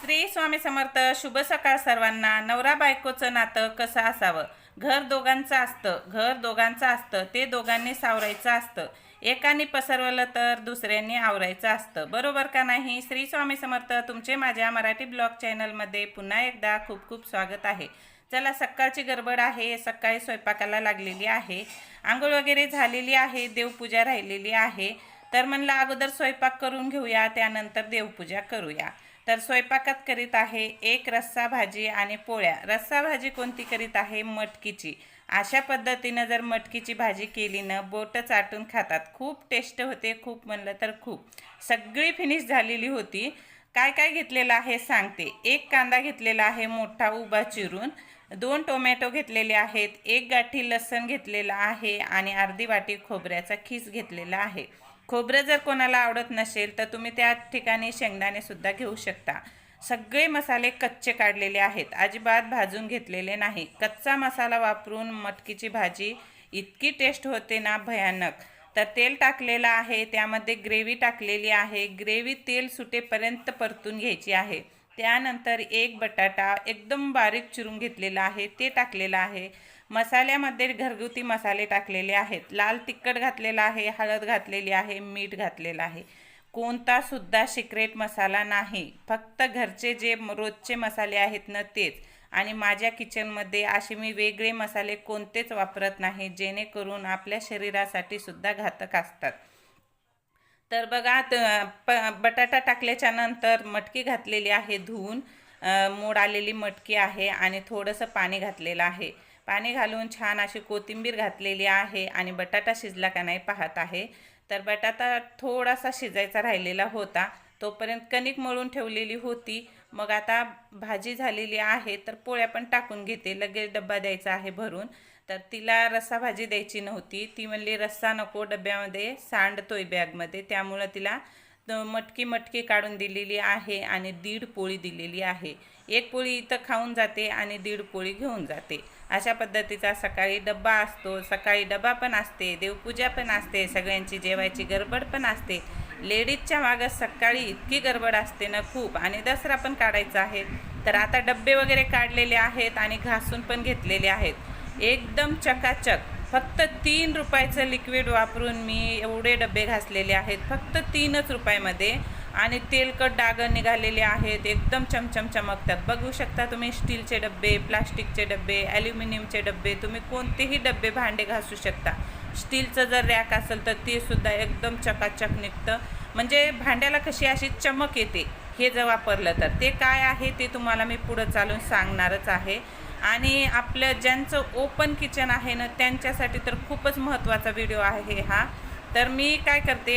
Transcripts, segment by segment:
श्री स्वामी समर्थ शुभ सकाळ सर्वांना. नवरा बायकोचं नातं कसं असावं? घर दोघांचं असतं. घर दोघांचं असतं. ते दोघांनी सावरायचं असतं. एकाने पसरवलं तर दुसऱ्यांनी आवरायचं असतं. बरोबर का नाही? श्री स्वामी समर्थ तुमचे माझ्या मराठी ब्लॉग चॅनलमध्ये पुन्हा एकदा खूप खूप स्वागत आहे. चला सकाळची गडबड आहे. सकाळी स्वयंपाकाला लागलेली आहे. आंघोळ वगैरे झालेली आहे. देवपूजा राहिलेली आहे. तर म्हणलं अगोदर स्वयंपाक करून घेऊया त्यानंतर देवपूजा करूया. तर स्वयंपाकात करीत आहे एक रस्सा भाजी आणि पोळ्या. रस्सा भाजी कोणती करीत आहे? मटकीची. अशा पद्धतीनं जर मटकीची भाजी केली ना बोटं चाटून खातात. खूप टेस्ट होते खूप म्हणलं तर खूप. सगळी फिनिश झालेली होती. काय काय घेतलेलं आहे सांगते. एक कांदा घेतलेला आहे मोठा उभा चिरून. दोन टोमॅटो घेतलेले आहेत. एक गाठी लसण घेतलेला आहे आणि अर्धी वाटी खोबऱ्याचा खीस घेतलेला आहे. खोबरं जर कोणाला आवडत नसेल तर तुम्ही त्या ठिकाणी शेंगदाणेसुद्धा घेऊ शकता. सगळे मसाले कच्चे काढलेले आहेत. अजिबात भाजून घेतलेले नाही. कच्चा मसाला वापरून मटकीची भाजी इतकी टेस्ट होते ना भयानक. तर तेल टाकलेलं आहे त्यामध्ये ग्रेव्ही टाकलेली आहे. ग्रेव्ही तेल सुटेपर्यंत परतून घ्यायची आहे. त्यानंतर एक बटाटा एकदम बारीक चिरून घेतलेला आहे. ते टाकलेलं आहे. मसाल्यामध्ये घरगुती मसाले टाकलेले आहेत. लाल तिखट घातलेला आहे हळद घातलेली आहे मीठ घातलेलं आहे. कोणतासुद्धा सिक्रेट मसाला नाही. फक्त घरचे जे रोजचे मसाले आहेत ना तेच. आणि माझ्या किचनमध्ये असे मी वेगळे मसाले कोणतेच वापरत नाही जेणेकरून आपल्या शरीरासाठी सुद्धा घातक असतात. तर बघा प बटाटा टाकल्याच्या नंतर मटकी घातलेली आहे धुवून. मोड आलेली मटकी आहे आणि थोडंसं पाणी घातलेलं आहे. पाणी घालून छान अशी कोथिंबीर घातलेली आहे आणि बटाटा शिजला का नाही पाहत आहे. तर बटाटा थोडासा शिजायचा राहिलेला होता. तोपर्यंत कणिक मळून ठेवलेली होती. मग आता भाजी झालेली आहे. तर पोळ्या पण टाकून घेते. लगेच डब्बा द्यायचा आहे भरून. तर तिला रस्सा भाजी द्यायची नव्हती. ती म्हणली रस्सा नको डब्यामध्ये सांडतोय बॅगमध्ये. त्यामुळं तिला मटकी मटकी काढून दिलेली आहे आणि दीड पोळी दिलेली आहे. एक पोळी इथं खाऊन जाते आणि दीड पोळी घेऊन जाते. अशा पद्धतीचा सकाळी डब्बा असतो सकाळी डबा पण असते देवपूजा पण असते सगळ्यांची जेवायची गडबड पण असते. लेडीजच्या मागं सकाळी इतकी गडबड असते ना खूप आणि दसरा पण काढायचा आहे. तर आता डब्बे वगैरे काढलेले आहेत आणि घासून पण घेतलेले आहेत. एकदम चकाचक. फक्त तीन रुपयाचं लिक्विड वापरून मी एवढे डबे घासलेले आहेत. फक्त तीनच रुपयामध्ये. आणि तेलकट डागं निघालेले आहेत एकदम चमचम चमकतात. बघू शकता तुम्ही स्टीलचे डबे प्लास्टिकचे डबे ॲल्युमिनियमचे डबे तुम्ही कोणतेही डबे भांडे घासू शकता. स्टीलचं जर रॅक असेल तर ते सुद्धा एकदम चकाचक निघतं. म्हणजे भांड्याला कशी अशी चमक येते हे जर वापरलं तर. ते काय आहे ते तुम्हाला मी पुढं चालून सांगणारच आहे. आणि आपलं ज्यांचं ओपन किचन आहे ना त्यांच्यासाठी तर खूपच महत्त्वाचा व्हिडिओ आहे हा. तर मी काय करते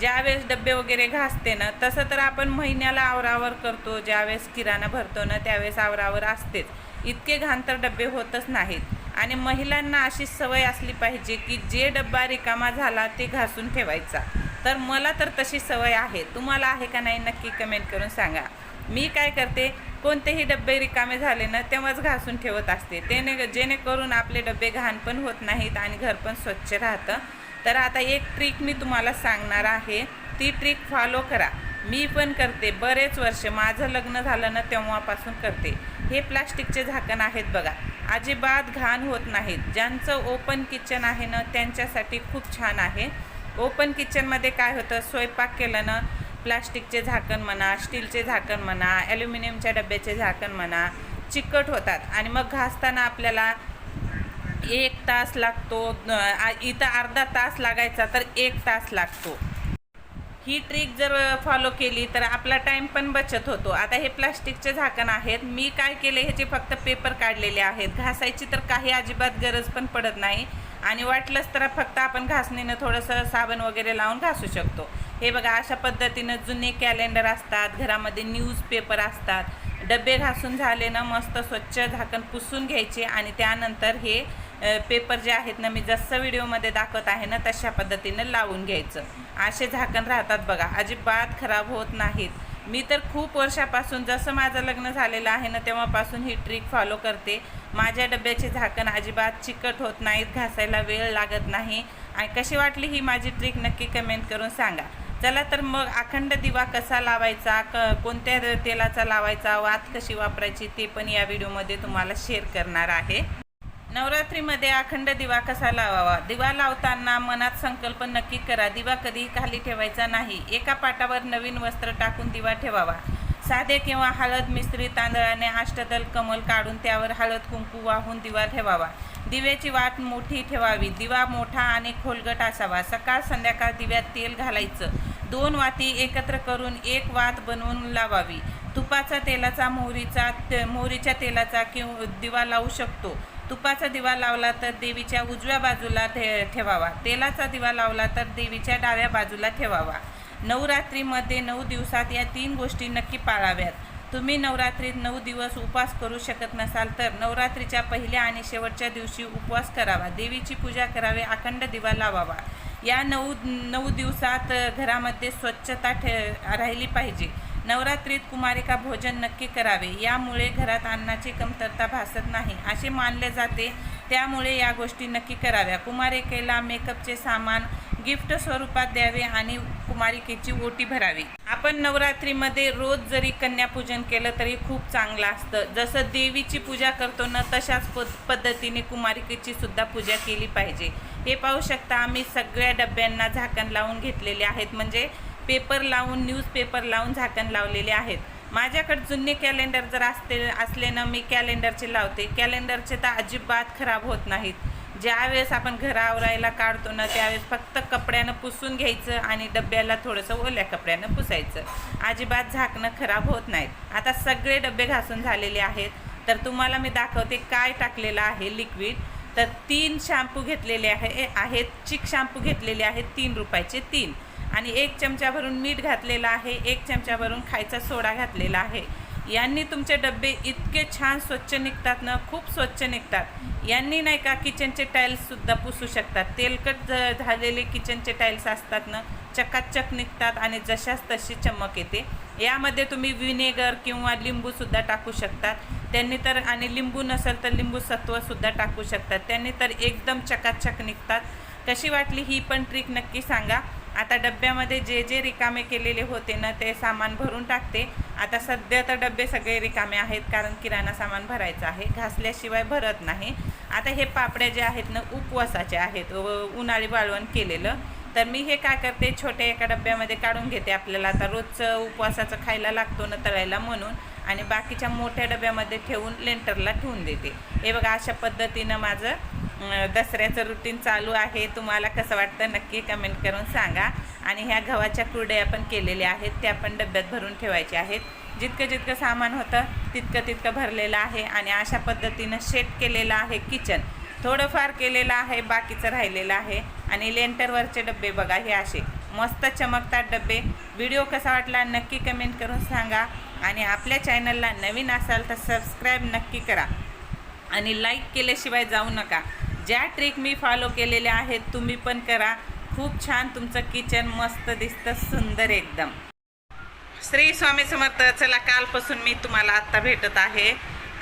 ज्यावेळेस डबे वगैरे घासते ना तसं तर आपण महिन्याला आवरावर करतो ज्यावेळेस किराणा भरतो ना त्यावेळेस आवरावर असतेच. इतके घाण तर डबे होतच नाहीत. आणि महिलांना अशी सवय असली पाहिजे की जे डब्बा रिकामा झाला ते घासून ठेवायचा. तर मला तर तशी सवय आहे. तुम्हाला आहे का नाही नक्की कमेंट करून सांगा. मी काय करते कोणतेही डबे रिकामे झाले ना तेव्हाच घासून ठेवत असते. त्याने जेणेकरून आपले डबे घाण पण होत नाहीत आणि घर पण स्वच्छ राहतं. तर आता एक ट्रिक मी तुम्हाला सांगणार आहे. ती ट्रिक फॉलो करा. मी पण करते. बरेच वर्ष माझं लग्न झालं ना तेव्हापासून करते. हे प्लास्टिकचे झाकण आहेत बघा. अजिबात घाण होत नाहीत. ज्यांचं ओपन किचन आहे ना त्यांच्यासाठी खूप छान आहे. ओपन किचनमध्ये काय होतं? स्वयंपाक केलं ना प्लास्टिकचे झाकण म्हणा स्टीलचे झाकण म्हणा ॲल्युमिनियमच्या डब्याचे झाकण म्हणा चिकट होतात. आणि मग घासताना आपल्याला एक तास लागतो इथं अर्धा तास लागायचा तर एक तास लागतो. ही ट्रिक जर फॉलो केली तर आपला टाईम पण बचत होतो. आता हे प्लास्टिकचे झाकण आहेत. मी काय केले ह्याचे फक्त पेपर काढलेले आहेत. घासायची तर काही अजिबात गरज पण पडत नाही. आणि वाटलंच तर फक्त आपण घासणीनं थोडंसं साबण वगैरे लावून घासू शकतो. हे बघा अशा पद्धतीनं जुने कॅलेंडर असतात. घरामध्ये न्यूजपेपर असतात. डबे घासून झाले ना मस्त स्वच्छ झाकण पुसून घ्यायचे आणि त्यानंतर हे पेपर जे आहेत ना मी जसं व्हिडिओमध्ये दाखवत आहे ना तशा पद्धतीनं लावून घ्यायचं. असे झाकण राहतात बघा अजिबात खराब होत नाहीत. मी तर खूप वर्षापासून जसं माझं लग्न झालेलं आहे ना तेव्हापासून ही ट्रिक फॉलो करते. माझ्या डब्याचे झाकण अजिबात चिकट होत नाहीत घासायला वेळ लागत नाही. आणि कशी वाटली ही माझी ट्रिक नक्की कमेंट करून सांगा. चला तर मग अखंड दिवा कसा लावायचा क कोणत्या तेलाचा लावायचा वात कशी वापरायची ते पण या व्हिडिओमध्ये तुम्हाला शेअर करणार आहे. नवरात्रीमध्ये अखंड दिवा कसा लावावा? दिवा लावताना मनात संकल्प नक्की करा. दिवा कधीही खाली ठेवायचा नाही. एका पाटावर नवीन वस्त्र टाकून दिवा ठेवावा. साधे किंवा हळद मिस्त्री तांदळाने अष्टदल कमल काढून त्यावर हळद कुंकू वाहून दिवा ठेवावा. दिव्याची वाट मोठी ठेवावी. दिवा मोठा आणि खोलगट असावा. सकाळ संध्याकाळ दिव्यात तेल घालायचं. दोन वाती एकत्र करून एक वात बनवून लावावी. तुपाचा तेलाचा मोहरीचा ते- मोहरीच्या तेलाचा किंवा दिवा लावू शकतो. तुपाचा दिवा लावला तर देवीच्या उजव्या बाजूला ठे ठेवावा. तेलाचा दिवा लावला तर देवीच्या डाव्या बाजूला ठेवावा. नवरात्रीमध्ये नऊ दिवसात या तीन गोष्टी नक्की पाळाव्यात. तुम्ही नवरात्रीत नऊ दिवस उपवास करू शकत नसाल तर नवरात्रीच्या पहिल्या आणि शेवटच्या दिवशी उपवास करावा. देवीची पूजा करावी अखंड दिवा लावावा. या नऊ नऊ दिवसात घरामध्ये स्वच्छता ठे राहिली पाहिजे. नवरात्रीत कुमारिका भोजन नक्की करावे. यामुळे घरात अन्नाची कमतरता भासत नाही. असे मानले जाते. त्यामुळे या गोष्टी नक्की कराव्या. कुमारिकेला मेकअपचे सामान गिफ्ट स्वरूपात द्यावे आणि कुमारिकेची ओटी भरावी. आपण नवरात्रीमध्ये रोज जरी कन्यापूजन केलं तरी खूप चांगलं असतं. जसं देवीची पूजा करतो ना तशाच पद्धतीने कुमारिकेची सुद्धा पूजा केली पाहिजे. हे पाहू शकता आम्ही सगळ्या डब्यांना झाकण लावून घेतलेले आहेत. म्हणजे पेपर लावून न्यूजपेपर लावून झाकण लावलेले आहेत. माझ्याकडे जुने कॅलेंडर जर असते असले ना मी कॅलेंडरचे लावते. कॅलेंडरचे तर अजिबात खराब होत नाहीत. ज्यावेळेस आपण घर आवरायला काढतो ना त्यावेळेस फक्त कपड्यानं पुसून घ्यायचं आणि डब्याला थोडंसं ओल्या कपड्यानं पुसायचं. अजिबात झाकणं खराब होत नाहीत. आता सगळे डबे घासून झालेले आहेत. तर तुम्हाला मी दाखवते काय टाकलेलं आहे लिक्विड. तर तीन शॅम्पू घेतलेले आहे आहेत. चिक शॅम्पू घेतलेले आहेत तीन रुपयाचे तीन. आणि एक चमचा भरून मीठ घातलेलं आहे एक चमचा भरून खायचा सोडा घातलेला आहे. यांनी तुमचे डबे इतके छान स्वच्छ निघतात ना खूप स्वच्छ निघतात. यांनी नाही का किचनचे टाईल्ससुद्धा पुसू शकतात. तेलकट झालेले किचनचे टाईल्स असतात ना चकाचक निघतात आणि जशाच तशी चमक येते. यामध्ये तुम्ही विनेगर किंवा लिंबूसुद्धा टाकू शकतात त्यांनी तर आणि लिंबू नसेल तर लिंबू सत्वसुद्धा टाकू शकतात. त्यांनी तर एकदम चकाचक निघतात. कशी वाटली ही पण ट्रिक नक्की सांगा. आता डब्यामध्ये जे जे रिकामे केलेले होते ना ते सामान भरून टाकते. आता सध्या तर डबे सगळे रिकामे आहेत कारण किराणा सामान भरायचं आहे. घासल्याशिवाय भरत नाही. आता हे पापड्या जे आहेत ना उपवासाचे आहेत. व उन्हाळी वाळवण केलेलं. तर मी हे काय करते छोट्या एका डब्यामध्ये काढून घेते आपल्याला. आता रोजचं उपवासाचं खायला लागतो ना तळायला म्हणून. आणि बाकीच्या मोठ्या डब्यामध्ये ठेवून लेंटरला ठेवून देते. हे बघा अशा पद्धतीनं माझं दसऱ्याचं रुटीन चालू आहे. तुम्हाला कसं वाटतं नक्की कमेंट करून सांगा. आणि ह्या गव्हाच्या कुरड्या पण केलेल्या आहेत. त्या पण डब्यात भरून ठेवायच्या आहेत. जितकं जितकं सामान होतं तितकं तितकं भरलेलं आहे. आणि अशा पद्धतीनं शेट केलेलं आहे किचन थोडंफार केलेलं आहे बाकीचं राहिलेलं आहे. आणि लेंटरवरचे डबे बघा हे असे. मस्त चमकतात डबे व्हिडिओ कसा वाटला नक्की कमेंट करून सांगा. आणि आपल्या चॅनलला नवीन असाल तर सबस्क्राईब नक्की करा. आणि लाईक केल्याशिवाय जाऊ नका. ज्या ट्रिक मी फॉलो केलेल्या आहेत तुम्ही पण करा. खूप छान तुमचं किचन मस्त दिसतं सुंदर एकदम. श्री स्वामी समर्थ चला कालपासून मी तुम्हाला आत्ता भेटत आहे.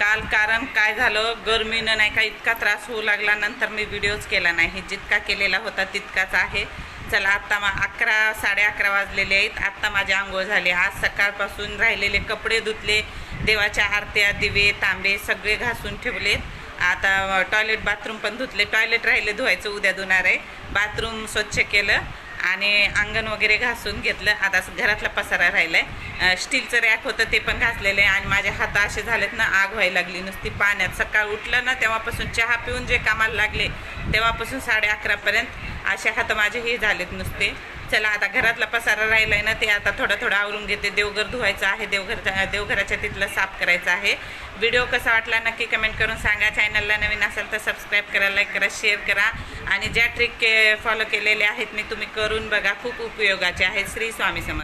काल कारण काय झालं गरमीनं नाही का इतका त्रास होऊ लागला नंतर मी व्हिडिओज केला नाही. जितका केलेला होता तितकाच आहे. चला आत्ता मा अकरा साडे अकरा वाजलेले आहेत. आत्ता माझी आंघोळ झाली. आज सकाळपासून राहिलेले कपडे धुतले देवाच्या आरत्या दिवे तांबे सगळे घासून ठेवलेत. आता टॉयलेट बाथरूम पण धुतले. टॉयलेट राहिले धुवायचं उद्या धुणार आहे. बाथरूम स्वच्छ केलं आणि अंगण वगैरे घासून घेतलं. आता घरातला पसारा राहिला आहे स्टीलचं रॅक होतं ते पण घासलेलं आहे आणि माझे हात असे झालेत ना आग व्हायला लागली नुसती पाण्यात. सकाळ उठलं ना तेव्हापासून चहा पिऊन जे कामाला लागले तेव्हापासून साडे अकरापर्यंत असे हात माझे हे झालेत नुसते. चला आता घरातला पसारा राहिलाय ना ते आता थोडं थोडं आवरून घेते. देवघर धुवायचं आहे देवघर देवघराच्या तिथलं साफ करायचं आहे. व्हिडिओ कसा वाटला नक्की कमेंट करून सांगा. चॅनलला नवीन असेल तर सबस्क्राईब करा लाईक करा शेअर करा. आणि ज्या ट्रिक फॉलो केलेल्या आहेत मी तुम्ही करून बघा. खूप उपयोगाचे आहेत. श्री स्वामी समर्थ.